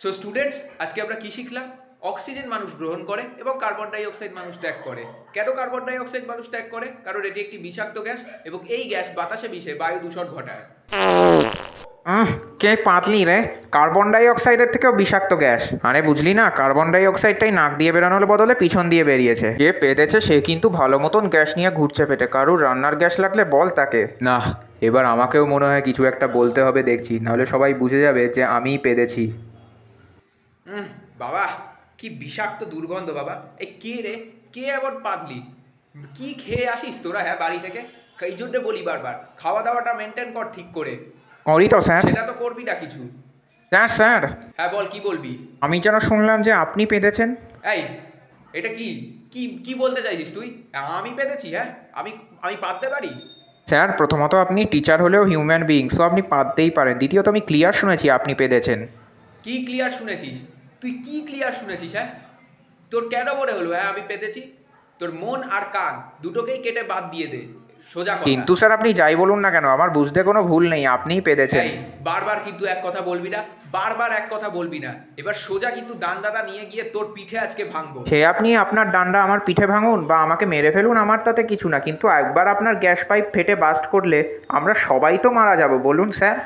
So students আজকে আমরা কি শিখলাম? অক্সিজেন মানুষ গ্রহণ করে এবং কার্বন ডাই অক্সাইড মানুষ ত্যাগ করে। কেন কার্বন ডাই অক্সাইড মানুষ ত্যাগ করে? কারণ এটি একটি বিষাক্ত গ্যাস এবং এই গ্যাস বাতাসে মিশে বায়ু দূষণ ঘটায়। কে পাতলি রে? কার্বন ডাই অক্সাইডের থেকেও বিষাক্ত গ্যাস। আরে বুঝলি না কার্বন ডাই অক্সাইডটাই নাক দিয়ে বেরোনোর বদলে পিছন দিয়ে বেরিয়েছে। যে পেতেছে সে কিন্তু ভালো মতন গ্যাস নিয়ে ঘুরছে পেটে। কারুর রান্নার গ্যাস লাগলে বল তাকে। না এবার আমাকেও মনে হয় কিছু একটা বলতে হবে দেখছি। নাহলে সবাই বুঝে যাবে যে আমিই পেদেছি বাবা কি বিষাক্ত দুর্গন্ধ বাবা। এই কে রে? কে এমন পাগলি? কি খেয়ে আসিস তোরা হ্যাঁ বাড়ি থেকে? এই জন্য বলি বারবার খাওয়া দাওয়াটা মেনটেন কর ঠিক করে। করি তো স্যার। সেটা তো করবি না কিছু। হ্যাঁ স্যার। হ্যাঁ বল কি বলবি? আমি যেন শুনলাম যে আপনি পেদেছেন। এই এটা কি? কি কি বলতে চাইছিস তুই? আমি পেতেছি হ্যাঁ? আমি আমি পাততে পারি? স্যার প্রথমত আপনি টিচার হলেও হিউম্যান বিইং সো আপনি পাততেই পারেন। দ্বিতীয়ত আমি ক্লিয়ার শুনেছি আপনি পেদেছেন। কি ক্লিয়ার শুনেছিস? তুই কি ক্লিয়ার শুনেছিস হ্যাঁ? তোর কেন মনে হলো হ্যাঁ আমি পেতেছি? তোর মন আর কান দুটোকেই কেটে বাদ দিয়ে দে সোজা কথা। কিন্তু স্যার আপনি যাই বলুন না কেন আমার বুঝতে কোনো ভুল নেই আপনিই পেদেছেন এই বারবার কিন্তু এক কথা বলবি না বারবার এক কথা বলবি না। এবার সোজা কিন্তু দান্দাটা নিয়ে গিয়ে তোর পিঠে আজকে ভাঙবো। সে আপনি আপনার ডান্ডা আমার পিঠে ভাঙুন বা আমাকে মেরে ফেলুন আমার তাতে কিছু না। কিন্তু একবার আপনার গ্যাস পাইপ ফেটে বাস্ট করলে আমরা সবাই তো মারা যাব বলুন স্যার।